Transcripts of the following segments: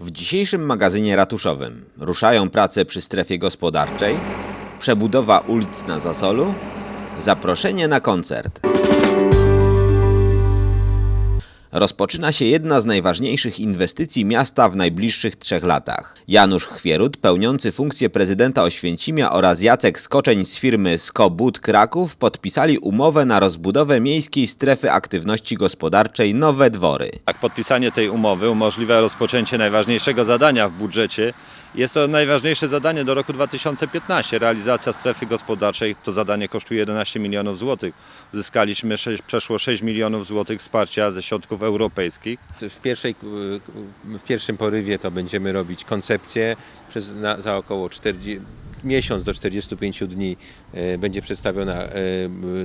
W dzisiejszym magazynie ratuszowym ruszają prace przy strefie gospodarczej, przebudowa ulic na Zasolu, zaproszenie na koncert. Rozpoczyna się jedna z najważniejszych inwestycji miasta w najbliższych trzech latach. Janusz Chwierut, pełniący funkcję prezydenta Oświęcimia oraz Jacek Skoczeń z firmy Skobud Kraków podpisali umowę na rozbudowę miejskiej strefy aktywności gospodarczej Nowe Dwory. Tak, podpisanie tej umowy umożliwia rozpoczęcie najważniejszego zadania w budżecie. Jest to najważniejsze zadanie do roku 2015. Realizacja strefy gospodarczej. To zadanie kosztuje 11 milionów złotych. Uzyskaliśmy 6, przeszło 6 milionów złotych wsparcia ze środków europejskich. W, pierwszej, w pierwszym porywie to będziemy robić koncepcję. Przez, na, za około 40, miesiąc do 45 dni e, będzie przedstawiona e,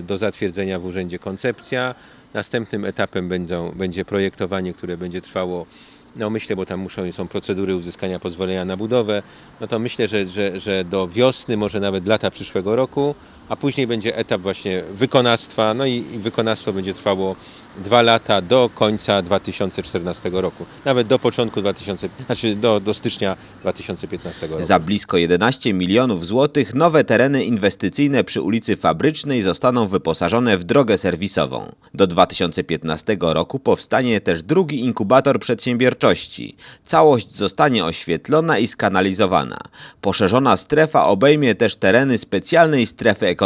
do zatwierdzenia w urzędzie koncepcja. Następnym etapem będą, będzie projektowanie, które będzie trwało no myślę, bo tam muszą, są procedury uzyskania pozwolenia na budowę, no to myślę, że, że, że do wiosny, może nawet lata przyszłego roku, a później będzie etap właśnie wykonawstwa, no i, wykonawstwo będzie trwało dwa lata do końca 2014 roku, nawet do początku 2000, znaczy do, do stycznia 2015 roku. Za blisko 11 milionów złotych nowe tereny inwestycyjne przy ulicy Fabrycznej zostaną wyposażone w drogę serwisową. Do 2015 roku powstanie też drugi inkubator przedsiębiorczości. Całość zostanie oświetlona i skanalizowana. Poszerzona strefa obejmie też tereny specjalnej strefy ekonomicznej.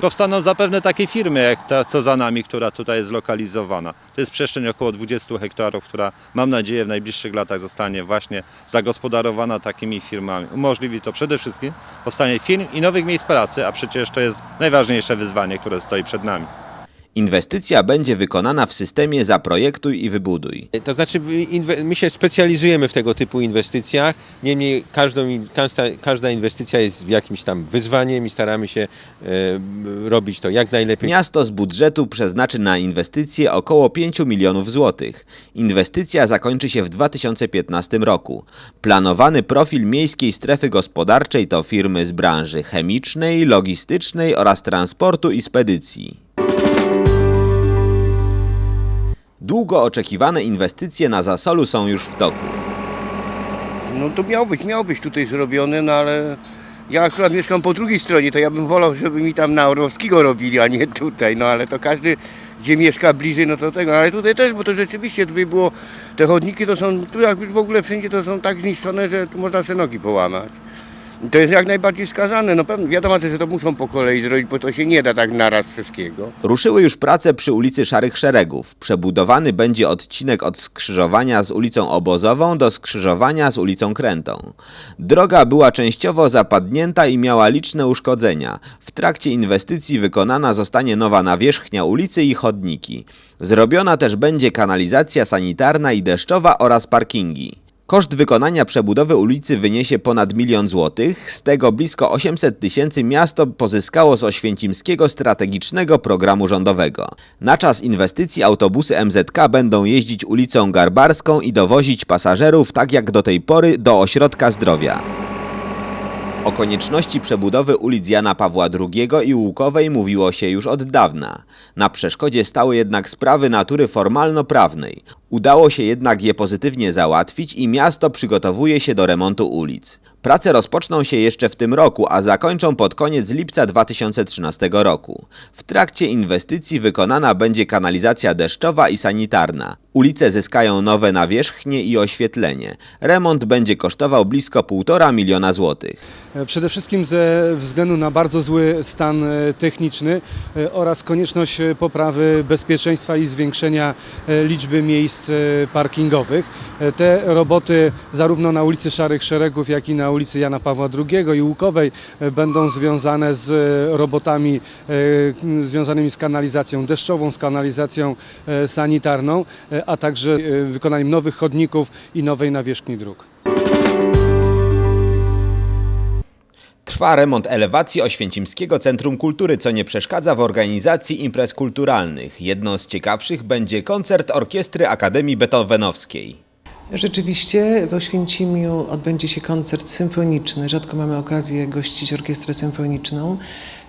Powstaną zapewne takie firmy jak ta, co za nami, która tutaj jest zlokalizowana. To jest przestrzeń około 20 hektarów, która mam nadzieję w najbliższych latach zostanie właśnie zagospodarowana takimi firmami. Umożliwi to przede wszystkim powstanie firm i nowych miejsc pracy, a przecież to jest najważniejsze wyzwanie, które stoi przed nami. Inwestycja będzie wykonana w systemie zaprojektuj i wybuduj. To znaczy, my się specjalizujemy w tego typu inwestycjach. Niemniej każdą, każda inwestycja jest jakimś tam wyzwaniem i staramy się e, robić to jak najlepiej. Miasto z budżetu przeznaczy na inwestycje około 5 milionów złotych. Inwestycja zakończy się w 2015 roku. Planowany profil miejskiej strefy gospodarczej to firmy z branży chemicznej, logistycznej oraz transportu i spedycji. Długo oczekiwane inwestycje na Zasolu są już w toku. No to miał być, miał być tutaj zrobione, no ale ja akurat mieszkam po drugiej stronie, to ja bym wolał, żeby mi tam na Orłowskiego robili, a nie tutaj, no ale to każdy, gdzie mieszka bliżej, no to tego, ale tutaj też, bo to rzeczywiście tutaj było, te chodniki to są, tu jak w ogóle wszędzie to są tak zniszczone, że tu można sobie nogi połamać. To jest jak najbardziej skazane, no pewnie, wiadomo, że to muszą po kolei zrobić, bo to się nie da tak naraz wszystkiego. Ruszyły już prace przy ulicy Szarych Szeregów. Przebudowany będzie odcinek od skrzyżowania z ulicą Obozową do skrzyżowania z ulicą Krętą. Droga była częściowo zapadnięta i miała liczne uszkodzenia. W trakcie inwestycji wykonana zostanie nowa nawierzchnia ulicy i chodniki. Zrobiona też będzie kanalizacja sanitarna i deszczowa oraz parkingi. Koszt wykonania przebudowy ulicy wyniesie ponad milion złotych, z tego blisko 800 tysięcy miasto pozyskało z Oświęcimskiego Strategicznego Programu Rządowego. Na czas inwestycji autobusy MZK będą jeździć ulicą Garbarską i dowozić pasażerów tak jak do tej pory do ośrodka zdrowia. O konieczności przebudowy ulic Jana Pawła II i Łukowej mówiło się już od dawna. Na przeszkodzie stały jednak sprawy natury formalno-prawnej. Udało się jednak je pozytywnie załatwić i miasto przygotowuje się do remontu ulic. Prace rozpoczną się jeszcze w tym roku, a zakończą pod koniec lipca 2013 roku. W trakcie inwestycji wykonana będzie kanalizacja deszczowa i sanitarna. Ulice zyskają nowe nawierzchnie i oświetlenie. Remont będzie kosztował blisko 1,5 miliona złotych. Przede wszystkim ze względu na bardzo zły stan e, techniczny e, oraz konieczność e, poprawy bezpieczeństwa i zwiększenia liczby miejsc parkingowych. Te roboty zarówno na ulicy Szarych Szeregów, jak i na ulicy Jana Pawła II i Łukowej e, będą związane z e, robotami e, związanymi z kanalizacją deszczową, z kanalizacją sanitarną, a także wykonaniem nowych chodników i nowej nawierzchni dróg. Trwa remont elewacji Oświęcimskiego Centrum Kultury, co nie przeszkadza w organizacji imprez kulturalnych. Jedną z ciekawszych będzie koncert Orkiestry Akademii Beethovenowskiej. Rzeczywiście w Oświęcimiu odbędzie się koncert symfoniczny. Rzadko mamy okazję gościć orkiestrę symfoniczną.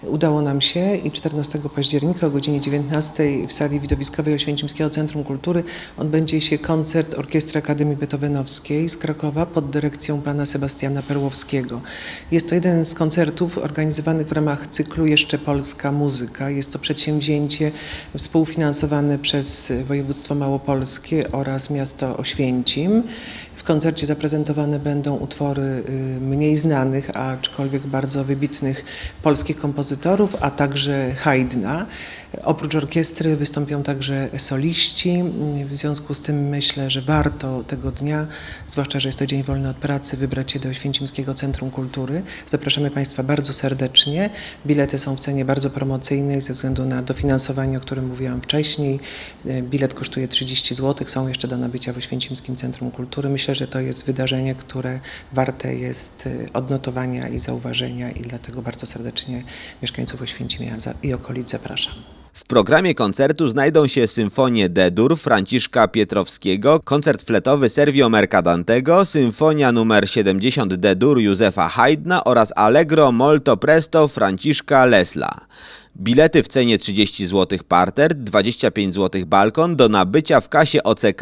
Udało nam się i 14 października o godzinie 19 w sali widowiskowej Oświęcimskiego Centrum Kultury odbędzie się koncert Orkiestry Akademii Beethovenowskiej z Krakowa pod dyrekcją pana Sebastiana Perłowskiego. Jest to jeden z koncertów organizowanych w ramach cyklu Jeszcze Polska Muzyka. Jest to przedsięwzięcie współfinansowane przez województwo małopolskie oraz miasto Oświęcim. W koncercie zaprezentowane będą utwory y, mniej znanych, aczkolwiek bardzo wybitnych polskich kompozytorów, a także Haydna. Oprócz orkiestry wystąpią także soliści. W związku z tym myślę, że warto tego dnia, zwłaszcza, że jest to dzień wolny od pracy, wybrać się do Oświęcimskiego Centrum Kultury. Zapraszamy Państwa bardzo serdecznie. Bilety są w cenie bardzo promocyjnej ze względu na dofinansowanie, o którym mówiłam wcześniej. Bilet kosztuje 30 zł, są jeszcze do nabycia w Oświęcimskim Centrum Kultury. Myślę, że to jest wydarzenie, które warte jest y, odnotowania i zauważenia i dlatego bardzo serdecznie mieszkańców Oświęcimia i okolic zapraszam. Programie koncertu znajdą się symfonie D-dur Franciszka Pietrowskiego, koncert fletowy Servio Mercadantego, symfonia nr 70 D-dur Józefa Haydna oraz Allegro Molto Presto Franciszka Lesla. Bilety w cenie 30 zł parter, 25 zł balkon do nabycia w kasie OCK.